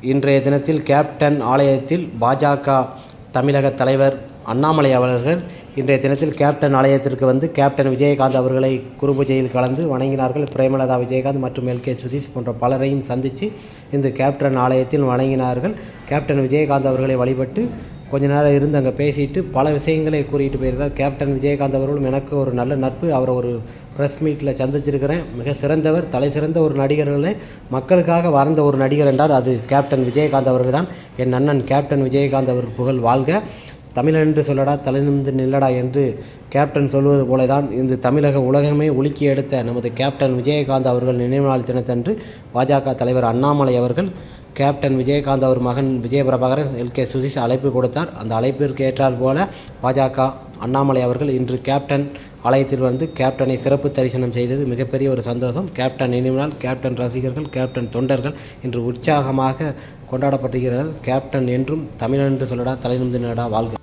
இன்றைய தினத்தில் கேப்டன் ஆலயத்தில் பாஜக தமிழக தலைவர் அண்ணாமலை அவர்கள் இன்றைய தினத்தில் கேப்டன் ஆலயத்திற்கு வந்து கேப்டன் விஜயகாந்த் அவர்களை குரு பூஜையில் கலந்து வணங்கினார்கள். பிரேமலதா விஜயகாந்த் மற்றும் எல். கே. சுதீஷ் போன்ற பலரையும் சந்தித்து இந்த கேப்டன் ஆலயத்தில் வணங்கினார்கள். கேப்டன் விஜயகாந்த் அவர்களை வழிபட்டு கொஞ்ச நேரம் இருந்து அங்கே பேசிட்டு பல விஷயங்களை கூறிட்டு போயிருக்கார் கேப்டன் விஜயகாந்த் அவர்களும் எனக்கு ஒரு நல்ல நட்பு. அவரை ஒரு ப்ரெஸ் மீட்டில் சந்திச்சிருக்கிறேன். மிக சிறந்தவர் தலை சிறந்த ஒரு நடிகர்களே மக்களுக்காக வாழ்ந்த ஒரு நடிகர் என்றார் அது கேப்டன் விஜயகாந்த் அவர்கள் தான் என் அண்ணன் கேப்டன் விஜயகாந்த் அவர் புகழ் வாழ்க. தமிழன் என்று சொல்லடா தலைநிமிந்து நில்லடா என்று கேப்டன் சொல்வது போல தான் இந்த தமிழக உலகமே உலுக்கி எடுத்த நமது கேப்டன் விஜயகாந்த் அவர்கள் நினைவு நாள் தினத்தன்று பாஜக தலைவர் அண்ணாமலை அவர்கள் கேப்டன் விஜயகாந்த் அவர் மகன் விஜயபிரபாகரன் எல். கே. சுதீஷ் அழைப்பு கொடுத்தார். அந்த அழைப்பிற்கு ஏற்றால் போல பாஜக அண்ணாமலை அவர்கள் இன்று கேப்டன் ஆலயத்தில் வந்து கேப்டனை சிறப்பு தரிசனம் செய்தது மிகப்பெரிய ஒரு சந்தோஷம். கேப்டன் நினைவு நாள் கேப்டன் ரசிகர்கள் கேப்டன் தொண்டர்கள் இன்று உற்சாகமாக கொண்டாடப்பட்டுகிறார்கள் கேப்டன் என்றும் தமிழன் என்று சொல்லடா தலைநிமிர்ந்து நடா வாழ்க.